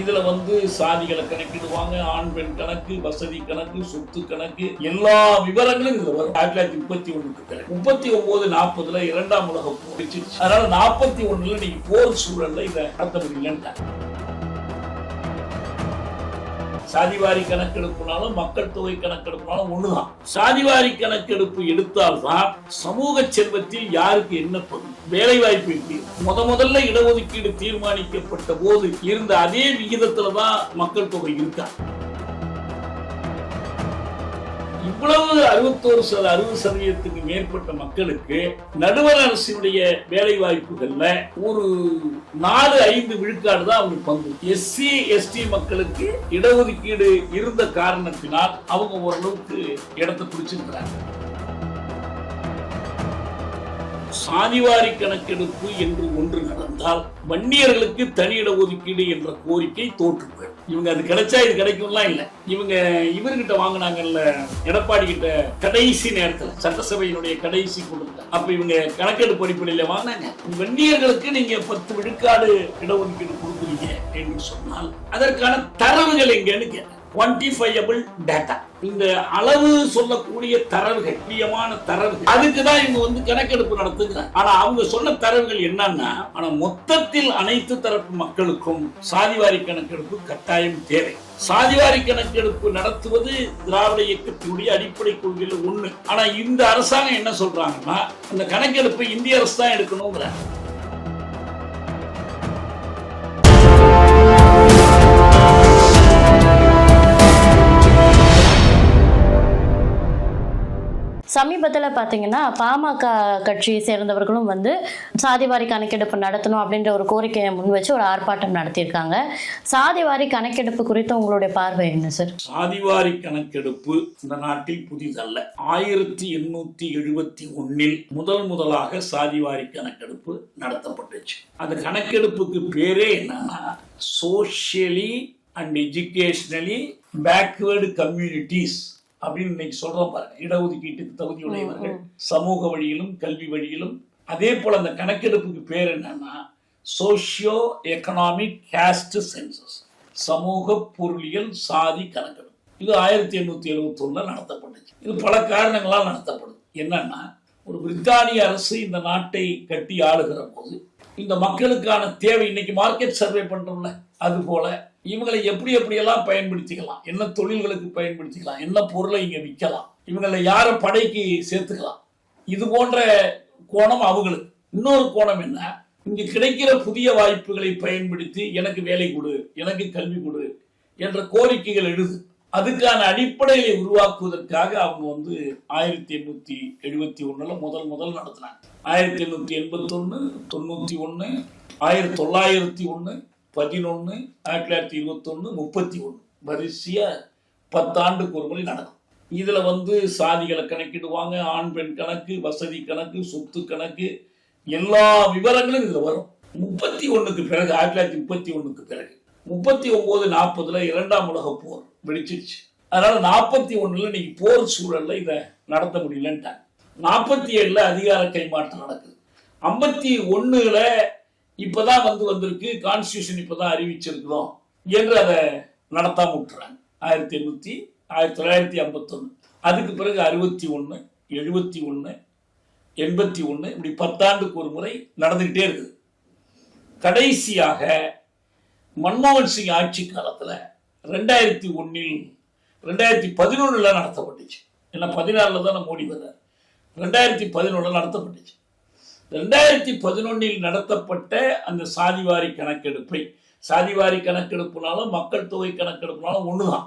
இதுல வந்து சாதிகளை கணக்கிடுவாங்க ஆண் பெண் கணக்கு வசதி கணக்கு சொத்து கணக்கு எல்லா விவரங்களும் இதுல வரும். ஆயிரத்தி தொள்ளாயிரத்தி முப்பத்தி ஒன்றுக்கு முப்பத்தி ஒன்பது நாற்பதுல இரண்டாம் உலக போர் அதனால நாற்பத்தி ஒண்ணுல நீங்க போர் சூழல்ல இதை நடத்த முடியலன்ட்டாங்க. சாதிவாரி கணக்கெடுப்புனாலும் மக்கள் தொகை கணக்கெடுப்புனாலும் ஒண்ணுதான். சாதிவாரி கணக்கெடுப்பு எடுத்தால்தான் சமூக செல்வத்தில் யாருக்கு என்ன பங்கு வேலை வாய்ப்பு எப்படி முத முதல்ல இடஒதுக்கீடு தீர்மானிக்கப்பட்ட போது இருந்த அதே விகிதத்துல தான் மக்கள் தொகை இருக்கா? இவ்வளவு அறுபத்தோரு சத அறுபது சதவீதத்துக்கு மேற்பட்ட மக்களுக்கு நடுவர் அரசினுடைய வேலை வாய்ப்புகள்ல ஒரு நாலு ஐந்து விழுக்காடு தான் அவங்க பங்கு. எஸ்சி எஸ்டி மக்களுக்கு இடஒதுக்கீடு இருந்த காரணத்தினால் அவங்க ஓரளவுக்கு இடத்தை பிடிச்சிருக்கிறாங்க. சாதிவாரி கணக்கெடுப்பு என்று ஒன்று நடந்தால் வன்னியர்களுக்கு தனி இட ஒதுக்கீடு என்ற கோரிக்கை தோற்று போயிடும் இவங்க அது கிடைச்சா இது கிடைக்கும்லாம் இல்லை. இவங்க இவர்கிட்ட வாங்கினாங்கல்ல எடப்பாடி கிட்ட கடைசி நேரத்தில் சட்டசபையினுடைய கடைசி கூட்டத்தில். அப்ப இவங்க கணக்கெடுப்பு அடிப்படையில் வாங்கினாங்க. வன்னியர்களுக்கு நீங்க பத்து விழுக்காடு இடஒதுக்கீடு கொடுக்குறீங்க என்று சொன்னால் அதற்கான தரவுகள் எங்கன்னு கேட்டேன். குவான்டிஃபையபிள் டேட்டா இந்த அளவு சொல்லக்கூடிய தரவுகள் முக்கியமான தரவுகள். அதுக்கு தான் இவங்க வந்து கணக்கெடுப்பு நடத்துகிறாங்க. ஆனா அவங்க சொன்ன தரவுகள் என்னன்னா ஆனா மொத்தத்தில் அனைத்து தரப்பு மக்களுக்கும் சாதிவாரி கணக்கெடுப்பு கட்டாயம் தேவை. சாதிவாரி கணக்கெடுப்பு நடத்துவது திராவிட இயக்கத்தினுடைய அடிப்படை கொள்கையில் ஒண்ணு. ஆனா இந்த அரசாங்கம் என்ன சொல்றாங்கன்னா அந்த கணக்கெடுப்பு இந்திய அரசு தான் எடுக்கணுங்கிறாங்க சமீபத்தில் பார்த்தீங்கன்னா பாமக கட்சியை சேர்ந்தவர்களும் வந்து சாதிவாரி கணக்கெடுப்பு நடத்தணும் அப்படின்ற ஒரு கோரிக்கையை முன் வச்சு ஒரு ஆர்ப்பாட்டம் நடத்தியிருக்காங்க. சாதிவாரி கணக்கெடுப்பு குறித்து உங்களுடைய பார்வை என்ன சார் சாதிவாரி கணக்கெடுப்பு இந்த நாட்டில் புதிதல்ல. ஆயிரத்தி எண்ணூத்தி எழுபத்தி ஒன்னில் முதல் முதலாக சாதிவாரி கணக்கெடுப்பு நடத்தப்பட்டுச்சு. அந்த கணக்கெடுப்புக்கு பேரே என்னன்னா socially and educationally backward communities அப்படின்னு இன்னைக்கு சொல்றோம் பாருங்க. இடஒதுக்கீட்டுக்கு தகுதி உடையவர்கள் சமூக வழியிலும் கல்வி வழியிலும். அதே போல அந்த கணக்கெடுப்புக்கு பேர் என்னன்னா சோஷியோ எக்கனாமிக் கேஸ்ட் சென்சஸ் சமூக பொருளியல் சாதி கணக்கெடுப்பு. இது ஆயிரத்தி எண்ணூத்தி எழுபத்தி ஒண்ணுல நடத்தப்பட்டுச்சு. இது பல காரணங்களால் நடத்தப்படுது. என்னன்னா ஒரு பிரித்தானிய அரசு இந்த நாட்டை கட்டி ஆளுகிற போது இந்த மக்களுக்கான தேவை இன்னைக்கு மார்க்கெட் சர்வே பண்றோம்ல அது போல இவங்களை எப்படி எப்படியெல்லாம் பயன்படுத்திக்கலாம்? என்ன தொழில்களுக்கு பயன்படுத்திக்கலாம்? என்ன பொருளை இங்கே விற்கலாம்? இவங்களை யாரை படைக்கு சேர்த்துக்கலாம்? இது போன்ற கோணம் அவங்களுக்கு. இன்னொரு கோணம் என்ன? இங்கு கிடைக்கிற புதிய வாய்ப்புகளை பயன்படுத்தி எனக்கு வேலை கொடு எனக்கு கல்வி கொடு என்ற கோரிக்கைகள் எழுது. அதுக்கான அடிப்படையை உருவாக்குவதற்காக அவங்க வந்து ஆயிரத்தி எண்ணூத்தி எழுபத்தி ஒண்ணுல முதல் முதல் நடத்தினாங்க. ஆயிரத்தி எண்ணூத்தி எண்பத்தி ஒண்ணு தொண்ணூத்தி ஒண்ணு ஆயிரத்தி தொள்ளாயிரத்தி ஒண்ணு பதினொன்று ஆயிரத்தி தொள்ளாயிரத்தி இருபத்தொன்று முப்பத்தி ஒன்று வரிசையாக பத்தாண்டுக்கு ஒரு முறை நடக்கும். இதில் வந்து சாதிகளை கணக்கிடுவாங்க ஆண் பெண் கணக்கு வசதி கணக்கு சொத்து கணக்கு எல்லா விவரங்களும் இதில் வரும். முப்பத்தி ஒன்றுக்கு பிறகு ஆயிரத்தி தொள்ளாயிரத்தி முப்பத்தி ஒன்றுக்கு பிறகு முப்பத்தி ஒம்பது நாற்பதுல இரண்டாம் உலக போர் வெடிச்சிருச்சு. அதனால நாற்பத்தி ஒன்றில் இன்னைக்கு போர் சூழலில் இதை நடத்த முடியலன்ட்டாங்க. நாற்பத்தி ஏழில் அதிகார கைமாற்றம் நடக்குது. ஐம்பத்தி ஒன்றுல இப்பதான் வந்து வந்திருக்கு. கான்ஸ்டியூஷன் இப்பதான் அறிவிச்சிருக்கிறோம் என்று அதை நடத்தாம விட்டுறாங்க. ஆயிரத்தி எண்ணூத்தி ஆயிரத்தி தொள்ளாயிரத்தி ஐம்பத்தொன்னு. அதுக்கு பிறகு அறுபத்தி ஒண்ணு எழுபத்தி ஒண்ணு எண்பத்தி ஒண்ணு இப்படி பத்தாண்டுக்கு ஒரு முறை நடந்துகிட்டே இருக்குது. கடைசியாக மன்மோகன் சிங் ஆட்சி காலத்தில் ரெண்டாயிரத்தி ஒன்னில் ரெண்டாயிரத்தி பதினொன்னுல நடத்தப்பட்டுச்சு. ஏன்னா பதினாலில் தான் மோடி வர்றார். ரெண்டாயிரத்தி பதினொன்னுல நடத்தப்பட்டுச்சு. ரெண்டாயிரத்தி பதினொன்னில் நடத்தப்பட்ட அந்த சாதிவாரி கணக்கெடுப்பை சாதிவாரி கணக்கெடுப்புனாலும் மக்கள் தொகை கணக்கெடுப்புனாலும் ஒண்ணுதான்.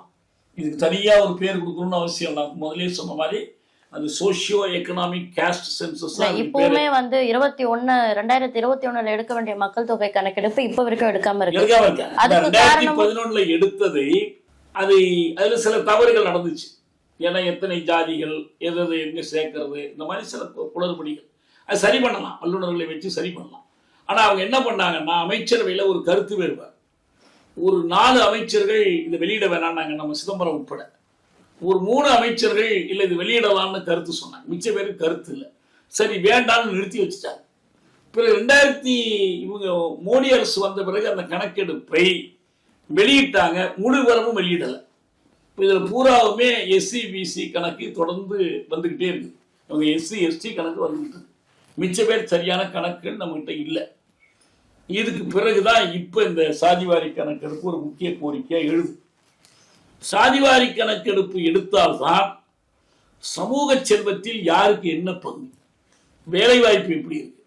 இதுக்கு தனியா ஒரு பேர் கொடுக்கணும்னு அவசியம் இல்லை. முதலே சொன்ன மாதிரி அது சோஷியோ எக்கனாமிக் கேஸ்ட் சென்சஸ் தான். இப்பவுமே வந்து இருபத்தி ஒண்ணு ரெண்டாயிரத்தி இருபத்தி ஒண்ணுல எடுக்க வேண்டிய மக்கள் தொகை கணக்கெடுப்பு இப்ப வரைக்கும் எடுக்காம இருக்கு. ரெண்டாயிரத்தி பதினொன்னுல எடுத்ததை அது அதுல சில தவறுகள் நடந்துச்சு. ஏன்னா எத்தனை ஜாதிகள் எது எது எங்க சேர்க்கறது இந்த மாதிரி சில குளறுபடிகள். அது சரி பண்ணலாம் வல்லுநர்களை வச்சு சரி பண்ணலாம். ஆனால் அவங்க என்ன பண்ணாங்கன்னா அமைச்சரவையில் ஒரு கருத்து வேறுபாடு. ஒரு நாலு அமைச்சர்கள் இதை வெளியிட வேணாம்னாங்க நம்ம சிதம்பரம் உட்பட. ஒரு மூணு அமைச்சர்கள் இல்லை இது வெளியிடலாம்னு கருத்து சொன்னாங்க. மிச்ச பேருக்கு கருத்து இல்லை. சரி வேண்டாம்னு நிறுத்தி வச்சுட்டாங்க. பிறகு ரெண்டாயிரத்தி இவங்க மோடி அரசு வந்த பிறகு அந்த கணக்கெடுப்பை வெளியிட்டாங்க. முழு விவரமும் வெளியிடலை. இதில் பூராவுமே எஸ்சி பிசி கணக்கு தொடர்ந்து வந்துக்கிட்டே இருக்குது அவங்க எஸ்சி எஸ்டி கணக்கு வந்துக்கிட்டு மிச்ச பேர் சரியான கணக்குகள் நம்மகிட்ட இல்லை. இதுக்கு பிறகுதான் இப்போ இந்த சாதிவாரி கணக்கெடுப்பு ஒரு முக்கிய கோரிக்கையாக எழுது சாதிவாரி கணக்கெடுப்பு எடுத்தால்தான் சமூக செல்வத்தில் யாருக்கு என்ன பங்கு? வேலைவாய்ப்பு எப்படி இருக்கு?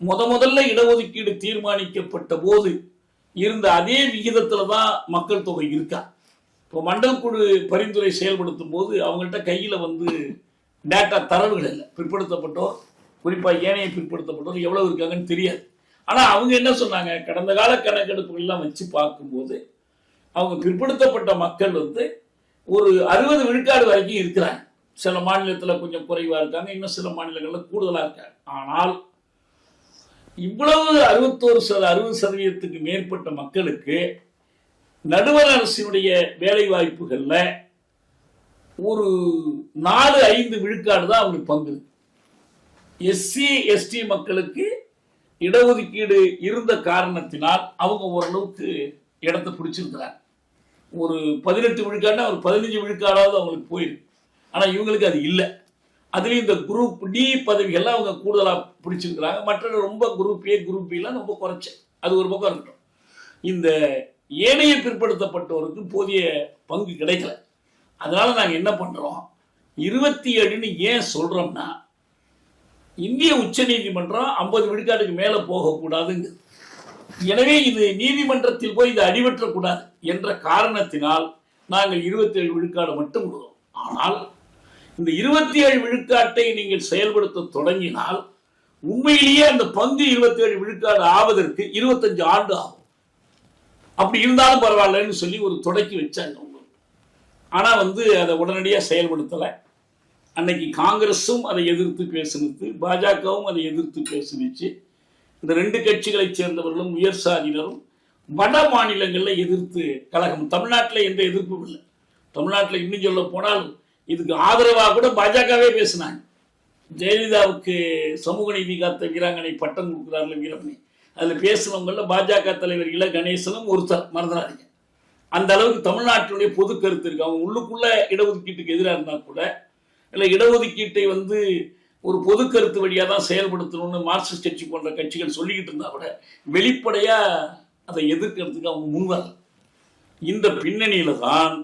முத முதல்ல இடஒதுக்கீடு தீர்மானிக்கப்பட்ட போது இருந்த அதே விகிதத்துல தான் மக்கள் தொகை இருக்கா? இப்போ மண்டல் குழு பரிந்துரை செயல்படுத்தும் போது அவங்கள்ட்ட கையில் வந்து டேட்டா தரவுகள் இல்லை. பிற்படுத்தப்பட்டோர் குறிப்பாக ஏனைய பிற்படுத்தப்பட்டோர் எவ்வளவு இருக்காங்கன்னு தெரியாது. ஆனால் அவங்க என்ன சொன்னாங்க? கடந்த கால கணக்கெடுப்புகள்லாம் வச்சு பார்க்கும்போது அவங்க பிற்படுத்தப்பட்ட மக்கள் வந்து ஒரு அறுபது விழுக்காடு வரைக்கும் இருக்கிறாங்க. சில மாநிலத்தில் கொஞ்சம் குறைவாக இருக்காங்க இன்னும் சில மாநிலங்களில் கூடுதலாக இருக்காங்க. ஆனால் இவ்வளவு அறுபத்தோரு சத அறுபது சதவீதத்துக்கு மேற்பட்ட மக்களுக்கு நடுவர் அரசினுடைய வேலைவாய்ப்புகளில் ஒரு நாலு ஐந்து விழுக்காடு தான் அவங்களுக்கு பங்கு எஸ்சி எஸ்டி மக்களுக்கு இடஒதுக்கீடு இருந்த காரணத்தினால் அவங்க ஓரளவுக்கு இடத்தை பிடிச்சிருக்கிறார் ஒரு பதினெட்டு விழுக்காடுனா ஒரு பதினஞ்சு விழுக்காடாவது அவங்களுக்கு போயிருக்கு. ஆனால் இவங்களுக்கு அது இல்லை. அதுலேயும் இந்த குரூப் டி பதவிகள்லாம் அவங்க கூடுதலாக பிடிச்சிருக்கிறாங்க. மற்ற ரொம்ப குரூப் ஏ குரூப் பிலாம் ரொம்ப குறைச்ச. அது ஒரு பக்கம் இருக்கட்டும். இந்த ஏனைய பிற்படுத்தப்பட்டோருக்கு போதிய பங்கு கிடைக்கல. அதனால நாங்கள் என்ன பண்ணுறோம் இருபத்தி ஏழுன்னு ஏன் சொல்கிறோம்னா இந்திய உச்ச நீதிமன்றம் ஐம்பது விழுக்காட்டுக்கு மேலே போகக்கூடாதுங்க எனவே இது நீதிமன்றத்தில் போய் இது அடிபற்றக்கூடாது என்ற காரணத்தினால் நாங்கள் இருபத்தி ஏழு விழுக்காடு மட்டும் விடுவோம் ஆனால் இந்த இருபத்தி ஏழு விழுக்காட்டை நீங்கள் செயல்படுத்த தொடங்கினால் உண்மையிலேயே அந்த பங்கு இருபத்தி ஏழு விழுக்காடு ஆவதற்கு இருபத்தஞ்சு ஆண்டு ஆகும். அப்படி இருந்தாலும் பரவாயில்லன்னு சொல்லி ஒரு தொடக்கி வச்சாங்க அவங்க. ஆனால் வந்து அதை உடனடியாக செயல்படுத்தலை. அன்னைக்கு காங்கிரஸும் அதை எதிர்த்து பேசினது பாஜகவும் அதை எதிர்த்து பேசினுச்சு. இந்த ரெண்டு கட்சிகளைச் சேர்ந்தவர்களும் உயர் சாதியினரும் வட மாநிலங்களில் எதிர்த்து கழகம். தமிழ்நாட்டில் எந்த எதிர்ப்பும் இல்லை. தமிழ்நாட்டில் இன்னும் சொல்ல போனால் இதுக்கு ஆதரவாக கூட பாஜகவே பேசினாங்க. ஜெயலலிதாவுக்கு சமூக நீதி காத்த வீராங்கனை பட்டம் கொடுக்குறார்கள் வீரமணி அதில் பேசினவங்களில் பாஜக தலைவர் இல கணேசனும் ஒருத்தர் மறந்துடாதீங்க. அந்த அளவுக்கு தமிழ்நாட்டினுடைய பொது கருத்து இருக்கு. அவங்க உள்ளுக்குள்ள இடஒதுக்கீட்டுக்கு எதிராக இருந்தால் கூட இல்லை இடஒதுக்கீட்டை வந்து ஒரு பொது கருத்து வழியாக தான் செயல்படுத்தணும்னு மார்க்சிஸ்ட் கட்சி போன்ற கட்சிகள் சொல்லிக்கிட்டு இருந்தா கூட வெளிப்படையாக அதை எதிர்க்கிறதுக்கு அவங்க முன்வரல. இந்த பின்னணியில தான்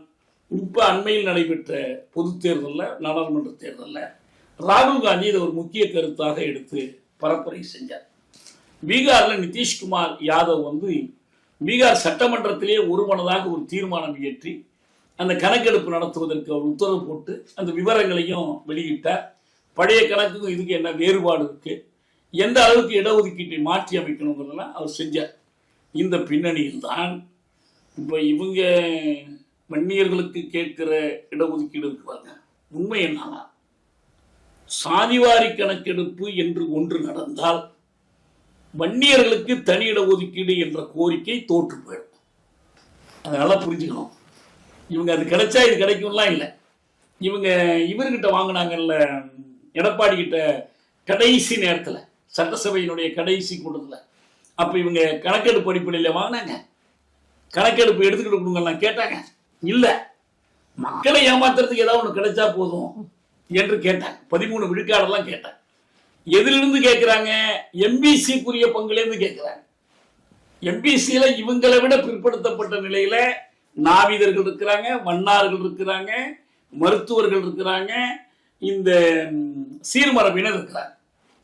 இப்போ அண்மையில் நடைபெற்ற பொது தேர்தலில் நாடாளுமன்ற தேர்தலில் ராகுல் காந்தி இதை ஒரு முக்கிய கருத்தாக எடுத்து பரப்புரை செஞ்சார். பீகாரில் நிதிஷ்குமார் யாதவ் வந்து பீகார் சட்டமன்றத்திலே ஒருமனதாக ஒரு தீர்மானம் இயற்றி அந்த கணக்கெடுப்பு நடத்துவதற்கு அவர் உத்தரவு போட்டு அந்த விவரங்களையும் வெளியிட்டார். பழைய கணக்குக்கும் இதுக்கு என்ன வேறுபாடு இருக்கு? எந்த அளவுக்கு இடஒதுக்கீட்டை மாற்றி அமைக்கணுங்கிறதெல்லாம் அவர் செஞ்சார். இந்த பின்னணியில் தான் இப்போ இவங்க வன்னியர்களுக்கு கேட்கிற இடஒதுக்கீடு இருக்குவாங்க உண்மை என்னன்னா சாதிவாரி கணக்கெடுப்பு என்று ஒன்று நடந்தால் வன்னியர்களுக்கு தனி இடஒதுக்கீடு என்ற கோரிக்கை தோற்று போயிடும். அதனால புரிஞ்சுக்கணும். இவங்க அது கிடைச்சா இது கிடைக்கும்லாம் இல்லை. இவங்க இவர்கிட்ட வாங்கினாங்கல்ல எடப்பாடி கிட்ட கடைசி நேரத்தில் சட்டசபையினுடைய கடைசி கூட்டத்தில். அப்போ இவங்க கணக்கெடுப்பு அடிப்படையில் வாங்கினாங்க. கணக்கெடுப்பு எடுத்துக்கிட்டு கொடுங்கலாம் கேட்டாங்க. இல்லை. மக்களை ஏமாத்துறதுக்கு ஏதாவது ஒன்று கிடைச்சா போதும் என்று கேட்டாங்க. பதிமூணு விழுக்காடெல்லாம் கேட்டாங்க. எதிலிருந்து கேட்குறாங்க எம்பிசிக்குரிய பங்குலேருந்து கேட்குறாங்க எம்பிசியில் இவங்களை விட பிற்படுத்தப்பட்ட நிலையில் நாவிதர்கள் இருக்கிறாங்க வண்ணார்கள் இருக்கிறாங்க மருத்துவர்கள் இருக்கிறாங்க இந்த சீர்மரபினர் இருக்கிறாங்க.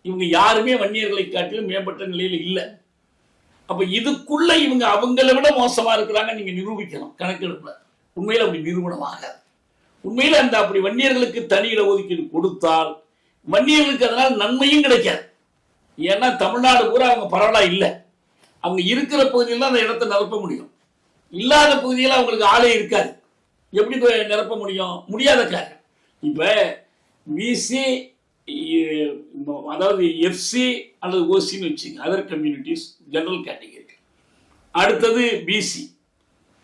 இவங்க யாருமே வன்னியர்களை காட்டிலும் மேம்பட்ட நிலையில் இல்லை. அப்ப இதுக்குள்ள இவங்க அவங்களை விட மோசமா இருக்கிறாங்க நீங்க நிரூபிக்கணும் கணக்கெடுப்புல. உண்மையில் அப்படி நிரூபணம் ஆகாது. உண்மையில் அந்த அப்படி வன்னியர்களுக்கு தனி இட ஒதுக்கீடு கொடுத்தால் வன்னியர்களுக்கு அதனால் நன்மையும் கிடைக்காது. ஏன்னா தமிழ்நாடு பூரா அவங்க பரவலாக இல்லை. அவங்க இருக்கிற பகுதியில் தான் அந்த இடத்த நிரப்ப முடியும். இல்லாத பகுதியில் அவங்களுக்கு ஆளே இருக்காது. எப்படி நிரப்ப முடியும்? முடியாத காரியம். இப்போ பிசி அதாவது எஃப்சி அல்லது ஓசின்னு வச்சுங்க அதர் கம்யூனிட்டிஸ் ஜெனரல் கேட்டகரி அடுத்தது பிசி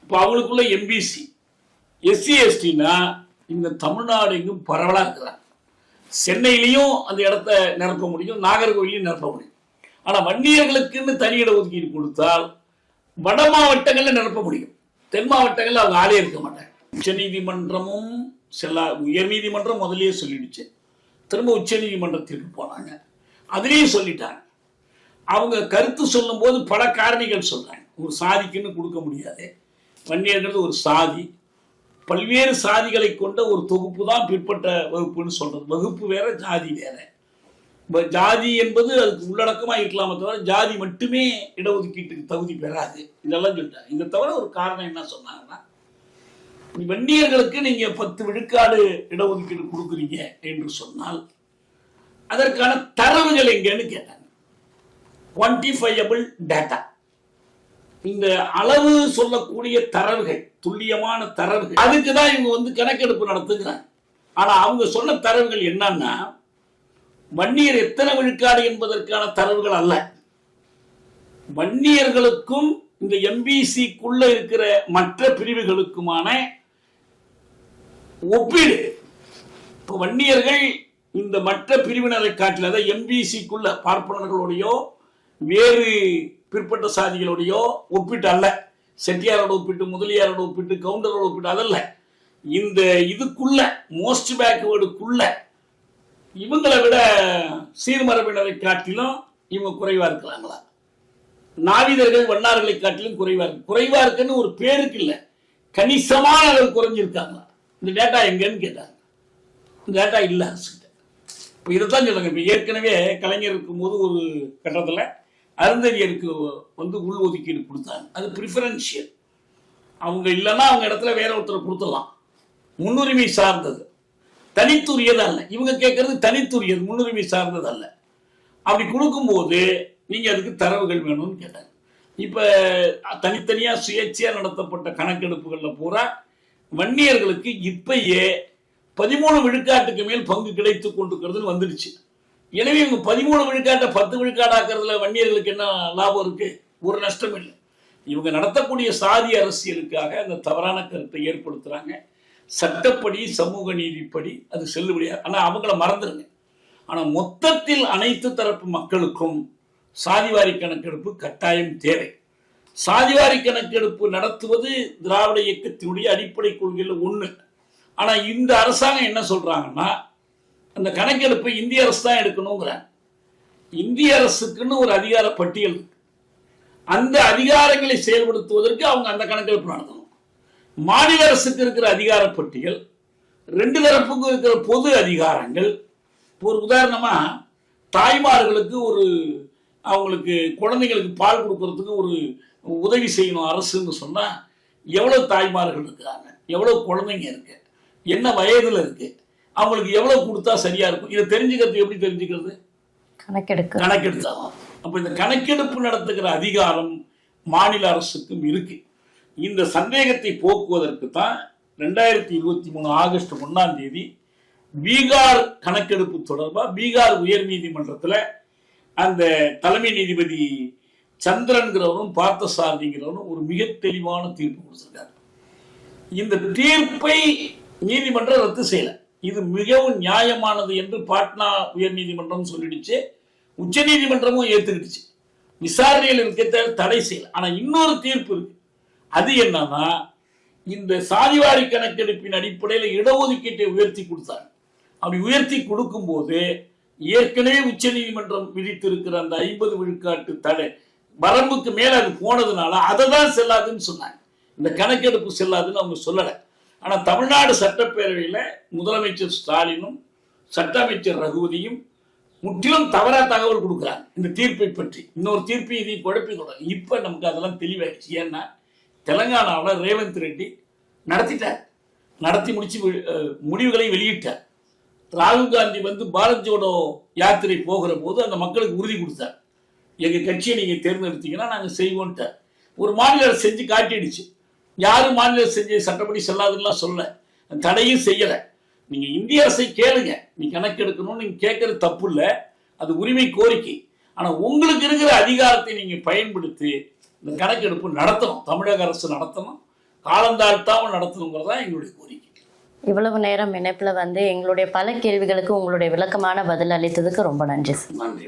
இப்போ அவங்களுக்குள்ள எம்பிசி எஸ்சி எஸ்டினா இந்த தமிழ்நாடு எங்கும் பரவலாக இருக்கிறாங்க. சென்னையிலையும் அந்த இடத்த நிரப்ப முடியும் நாகர்கோவிலையும் நிரப்ப முடியும். ஆனால் வன்னியர்களுக்குன்னு தனி இட ஒதுக்கீடு கொடுத்தால் வட மாவட்டங்களில் நிரப்ப முடியும். தென் மாவட்டங்களில் அவங்க ஆளே இருக்க மாட்டாங்க. உச்சநீதிமன்றமும் செல்லா உயர்நீதிமன்றம் முதல்லயே சொல்லிடுச்சு. திரும்ப உச்சநீதிமன்றத்திற்கு போனாங்க. அதுலேயும் சொல்லிட்டாங்க. அவங்க கருத்து சொல்லும்போது பல காரணிகள் சொல்றாங்க. ஒரு சாதிக்குன்னு கொடுக்க முடியாது. வன்னியர்கள் ஒரு சாதி. பல்வேறு சாதிகளை கொண்ட ஒரு தொகுப்பு தான் பிற்பட்ட வகுப்புன்னு சொல்றது. வகுப்பு வேற ஜாதி வேற. இப்போ ஜாதி என்பது அதுக்கு உள்ளடக்கமாக இருக்கலாமே தவிர ஜாதி மட்டுமே இடஒதுக்கீட்டுக்கு தகுதி பெறாது. இதெல்லாம் சொல்லிட்டாங்க இதை தவிர ஒரு காரணம் என்ன சொன்னாங்கன்னா வன்னியர்களுக்கு நீங்கள் பத்து விழுக்காடு இடஒதுக்கீடு கொடுக்குறீங்க என்று சொன்னால் அதற்கான தரவுகள் எங்கன்னு கேட்டாங்க. குவான்டிஃபையபிள் டேட்டா இந்த அளவு சொல்லக்கூடிய தரவுகள் துல்லியமான தரவுகள் அதுக்கு தான் இவங்க வந்து கணக்கெடுப்பு நடத்துகிறாங்க. ஆனால் அவங்க சொன்ன தரவுகள் என்னன்னா வன்னியர் எத்தனை விழுக்காடு என்பதற்கான தரவுகள் அல்ல. வன்னியர்களுக்கும் இந்த எம்பிசிக்குள்ள இருக்கிற மற்ற பிரிவுகளுக்குமான ஒப்பீடு. இப்போ வன்னியர்கள் இந்த மற்ற பிரிவினரை காட்டில் அதாவது எம்பிசிக்குள்ள பார்ப்பனர்களோடையோ வேறு பிற்பட்ட சாதிகளோடையோ ஒப்பிட்டு அல்ல. செட்டியாரோட ஒப்பிட்டு முதலியாரோட ஒப்பிட்டு கவுண்டரோட ஒப்பிட்டு அதல்ல. இந்த இதுக்குள்ள மோஸ்ட் பேக்வேர்டுக்குள்ள இவங்களை விட சீர்மரபினரை காட்டிலும் இவங்க குறைவா இருக்கிறாங்களா நாவிதர்கள் வண்ணார்களை காட்டிலும் குறைவா இருக்கு. குறைவா இருக்குன்னு ஒரு பேருக்கு இல்லை. கணிசமான அளவு குறைஞ்சிருக்காங்களா? இந்த டேட்டா எங்கன்னு கேட்டாங்க. இந்த டேட்டா இல்லை அரசுகிட்ட. இப்போ இதைத்தான் சொல்லுங்க. இப்போ ஏற்கனவே கலைஞர் இருக்கும்போது ஒரு கட்டத்தில் அருந்ததியருக்கு வந்து உள் ஒதுக்கீடு கொடுத்தாங்க. அது ப்ரிஃபரன்ஷியல் அவங்க இல்லைன்னா அவங்க இடத்துல வேற ஒருத்தர் கொடுத்துடலாம். முன்னுரிமை சார்ந்தது. தனித்துரியது அல்ல. இவங்க கேட்கறது தனித்துரியது முன்னுரிமை சார்ந்தது அல்ல. அப்படி கொடுக்கும்போது நீங்கள் அதுக்கு தரவுகள் வேணும்னு கேட்டாங்க. இப்போ தனித்தனியாக சுயேட்சையாக நடத்தப்பட்ட கணக்கெடுப்புகளில் பூரா வன்னியர்களுக்கு இப்பயே பதிமூணு விழுக்காட்டுக்கு மேல் பங்கு கிடைத்து கொண்டிருக்கிறதுன்னு வந்துடுச்சு. எனவே இவங்க பதிமூணு விழுக்காட்டை பத்து விழுக்காடாக்குறதுல வன்னியர்களுக்கு என்ன லாபம் இருக்கு? ஒரு நஷ்டம் இல்லை. இவங்க நடத்தக்கூடிய சாதி அரசியலுக்காக அந்த தவறான கருத்தை ஏற்படுத்துகிறாங்க சட்டப்படி சமூக நீதிப்படி அது செல்லுபடியாக ஆனால் அவங்கள மறந்துடுங்க ஆனால் மொத்தத்தில் அனைத்து தரப்பு மக்களுக்கும் சாதிவாரி கணக்கெடுப்பு கட்டாயம் தேவை. சாதிவாரி கணக்கெடுப்பு நடத்துவது திராவிட இயக்கத்தினுடைய அடிப்படை கொள்கையில் ஒன்று ஆனால் இந்த அரசாங்கம் என்ன சொல்கிறாங்கன்னா அந்த கணக்கெடுப்பை இந்திய அரசு தான் எடுக்கணுங்கிறாங்க. இந்திய அரசுக்குன்னு ஒரு அதிகார பட்டியல் அந்த அதிகாரங்களை செயல்படுத்துவதற்கு அவங்க அந்த கணக்கெடுப்பு நடத்தணும். மாநில அரசுக்கு இருக்கிற அதிகார பட்டியல் ரெண்டு தரப்புக்கும் இருக்கிற பொது அதிகாரங்கள். இப்போ ஒரு உதாரணமா தாய்மார்களுக்கு ஒரு அவங்களுக்கு குழந்தைங்களுக்கு பால் கொடுக்கறதுக்கு ஒரு உதவி செய்யணும் அரசுன்னு சொன்னா எவ்வளவு தாய்மார்கள் இருக்கிறாங்க? எவ்வளவு குழந்தைங்க இருக்கு? என்ன வயதுல இருக்கு? அவங்களுக்கு எவ்வளவு கொடுத்தா சரியா இருக்கும்? இதை தெரிஞ்சுக்கிறது எப்படி தெரிஞ்சுக்கிறது? கணக்கெடுக்க. கணக்கெடுத்தாலும் அப்ப இந்த கணக்கெடுப்பு நடத்துகிற அதிகாரம் மாநில அரசுக்கும் இருக்கு. இந்த சந்தேகத்தை போக்குவதற்கு தான் ரெண்டாயிரத்தி இருபத்தி மூணு ஆகஸ்ட் ஒன்னாம் தேதி பீகார் கணக்கெடுப்பு தொடர்பாக பீகார் உயர் நீதிமன்றத்தில் அந்த தலைமை நீதிபதி சந்திரன்கிறவரும் பார்த்தசாரதிங்கிறவரும் ஒரு மிக தெளிவான தீர்ப்பு கொடுத்திருக்காரு. இந்த தீர்ப்பை நீதிமன்றம் ரத்து செய்யல. இது மிகவும் நியாயமானது என்று பாட்னா உயர் நீதிமன்றம் சொல்லிடுச்சு. உச்ச நீதிமன்றமும் ஏத்துக்கிடுச்சு. விசாரணையில் இருக்க தடை செய்யல. ஆனா இன்னொரு தீர்ப்பு இருக்கு. அது என்னன்னா இந்த சாதிவாரி கணக்கெடுப்பின் அடிப்படையில் இடஒதுக்கீட்டை உயர்த்தி கொடுத்தாங்க. அப்படி உயர்த்தி கொடுக்கும்போது ஏற்கனவே உச்ச நீதிமன்றம் விதித்திருக்கிற அந்த ஐம்பது விழுக்காட்டு தடை வரம்புக்கு மேல அது போனதுனால அதை தான் செல்லாதுன்னு சொன்னாங்க. இந்த கணக்கெடுப்பு செல்லாதுன்னு அவங்க சொல்லலை. ஆனா தமிழ்நாடு சட்டப்பேரவையில முதலமைச்சர் ஸ்டாலினும் சட்ட அமைச்சர் ரகுவதியும் முற்றிலும் தவறா தகவல் கொடுக்குறாங்க. இந்த தீர்ப்பை பற்றி. இன்னொரு தீர்ப்பை இதையும் குழப்பி கொடுறாங்க இப்ப நமக்கு அதெல்லாம் தெளிவாயிடுச்சு. ஏன்னா தெலங்கானாவில் ரேவந்த் ரெட்டி நடத்திட்டார். நடத்தி முடிச்சு வி- முடிவுகளை வெளியிட்டார். ராகுல் காந்தி வந்து பாரத் ஜோடோ யாத்திரை போகிற போது அந்த மக்களுக்கு உறுதி கொடுத்தார். எங்கள் கட்சியை நீங்கள் தேர்ந்தெடுத்தீங்கன்னா நாங்கள் செய்வோன்ட்டார். ஒரு மாநில அரசு செஞ்சு காட்டிடுச்சு. யாரும் மாநில அரசு செஞ்சு சட்டப்படி செல்லாதுன்னுலாம் சொல்ல தடையும் செய்யலை. நீங்கள் இந்திய அரசை கேளுங்க. நீ கணக்கெடுக்கணும்னு நீங்கள் கேட்கறது தப்பு இல்லை. அது உரிமை கோரிக்கை. ஆனால் உங்களுக்கு இருக்கிற அதிகாரத்தை நீங்கள் பயன்படுத்தி இந்த கணக்கெடுப்பு நடத்தணும். தமிழக அரசு நடத்தணும். காலந்தாழ்த்தாமல் நடத்தணுங்கிறது தான் எங்களுடைய கோரிக்கை. இவ்வளவு நேரம் இணைப்புல வந்து எங்களுடைய பல கேள்விகளுக்கு உங்களுடைய விளக்கமான பதில் அளித்ததுக்கு ரொம்ப நன்றி சார். நன்றி.